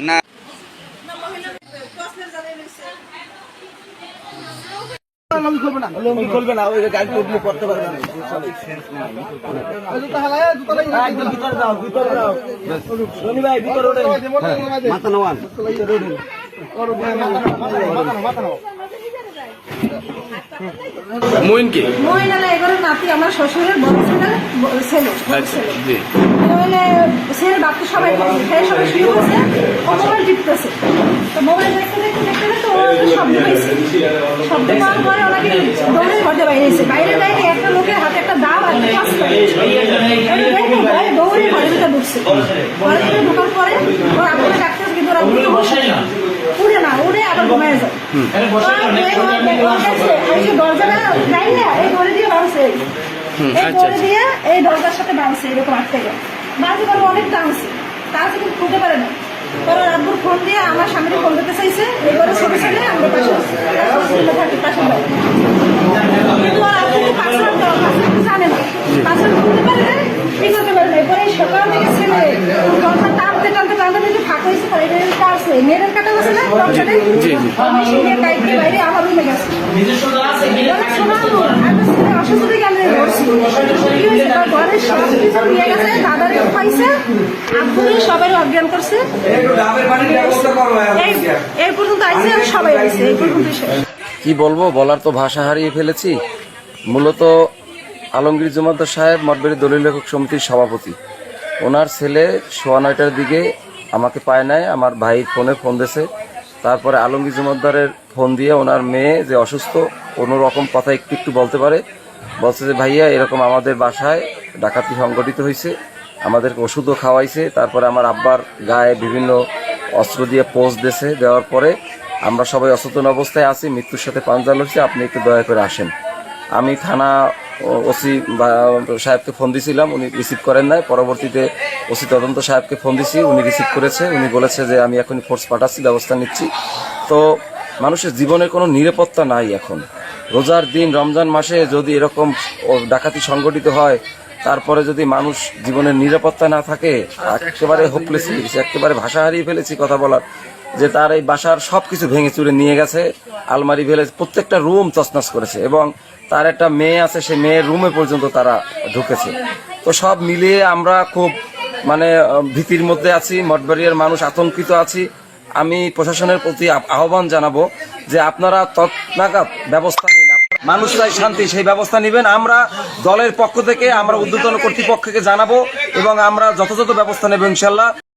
না খুলবে না ওই গাড়ি উঠলে করতে পারবে না। ভিতরে দাও ভিতরে দাও রনি ভাই ভিতরে ওঠেন মাথা নামান। ওঠেন মইনকে মহিলা এবারে নাতি আমার শ্বশুরের বড় ছেলে ছেলে জি। তাহলে ছেলে বাচ্চা সবাই খেয়ে সবাই করছে ও মোবাইল টিপতেছে। তো মোবাইল দেখতে দেখতে দেখতে দেখতে শব্দ পাইছে। শব্দ পাওয়ার পরে ওনাকে দৌড়ে ঘরে বাইরে এসে বাইরে দেখে একটা লোকের হাতে একটা দাও আর দেখে ভয়ে দৌড়ে ঘরের ভিতরে ঢুকছে। ঘরের ভিতরে ঢোকার পরে ওর আব্বুকে ডাকতে কিন্তু ওরা উড়ে না। উড়ে আবার ঘুমায় যায়। এই দরজাটা নাই না? এই দড়ি দিয়ে বাঁধছে। এই আচ্ছা, দড়ি দিয়ে এই দরজার সাথে বাঁধছে এরকম আটকে গেল। বাঁধতে পারব অনেক টানছে টানছে কিন্তু খুলতে পারে না। পরে রাব্বুর ফোন দিয়ে আমার স্বামীকে ফোন দিতে চাইছে এবারে ছোট ছেলে আমরা পাশে পাশে থাকি পাশে বাড়ি। কিন্তু ওর আব্বুকে পাসওয়ার্ড দেওয়া পাসওয়ার্ড জানে না পাসওয়ার্ড খুলতে পারে না কি করতে পারে না এরপরে এই সকাল থেকে ছেলে দরজা টানতে টানতে টানতে টানতে হয়েছে পরে এটা একটা আছে মেয়েদের কাটা আছে না দরজাটাই আমি শুনে বাইরে আমার রুমে গেছে ওরা শোনালো, একটা ছেলে অসুস্থ থেকে আমি ধরছি। কি হয়েছে? তার ঘরের সব কিছু নিয়ে গেছে, দাদারে উঠাইছে, আব্বুরে সবাই অজ্ঞান করছে। এই- পর্যন্ত আইছে, আর সবাই আইছে, এই পর্যন্তই কি বলব বলার তো ভাষা হারিয়ে ফেলেছি মূলত আলমগীর জুমাদ্দার সাহেব মঠবাড়ি দলিল লেখক সমিতির সভাপতি ওনার ছেলে সোয়া নয়টার দিকে আমাকে পায় নাই, আমার ভাই ফোনে ফোন দিয়েছে। তারপরে আলমগীর জুমাদ্দারের ফোন দিয়ে ওনার মেয়ে যে অসুস্থ কোনো রকম কথা একটু একটু বলতে পারে। বলছে যে, ভাইয়া, এরকম আমাদের বাসায় ডাকাতি সংগঠিত হয়েছে। আমাদেরকে ওষুধও খাওয়াইছে। তারপরে আমার আব্বার গায়ে বিভিন্ন অস্ত্র দিয়ে পোস্ট দিয়েছে। দেওয়ার পরে আমরা সবাই অচেতন অবস্থায় আছি। মৃত্যুর সাথে পাঞ্জাল হচ্ছে আপনি একটু দয়া করে আসেন। আমি থানা ওসি সাহেবকে ফোন দিয়েছিলাম উনি রিসিভ করেন নাই। পরবর্তীতে ওসি তদন্ত সাহেবকে ফোন দিছি, উনি রিসিভ করেছে। উনি বলেছে যে, আমি এখনই ফোর্স পাঠাচ্ছি, ব্যবস্থা নিচ্ছি। তো মানুষের জীবনের কোনো নিরাপত্তা নাই এখন। রোজার দিন, রমজান মাসে যদি এরকম ডাকাতি সংগঠিত হয়, তারপরে যদি মানুষ জীবনের নিরাপত্তা না থাকে, একেবারে হোপলেস একেবারে ভাষা হারিয়ে ফেলেছি কথা বলার। যে তার এই বাসার সবকিছু ভেঙে চুরে নিয়ে গেছে, আলমারি ভেলে প্রত্যেকটা রুম তছনছ করেছে এবং তার একটা মেয়ে আছে সে মেয়ের রুমে পর্যন্ত তারা ঢুকেছে। তো সব মিলিয়ে আমরা খুব মানে ভীতির মধ্যে আছি, মঠবাড়িয়ার মানুষ আতঙ্কিত আছি। আমি প্রশাসনের প্রতি আহ্বান জানাব যে আপনারা তৎনাগাদ ব্যবস্থা নিন। মানুষ চাই শান্তি, সেই ব্যবস্থা নেবেন। আমরা দলের পক্ষ থেকে, আমরা উদ্বোধন কর্তৃপক্ষকে জানাব এবং আমরা যথাযথ ব্যবস্থা নেব ইনশাল্লাহ।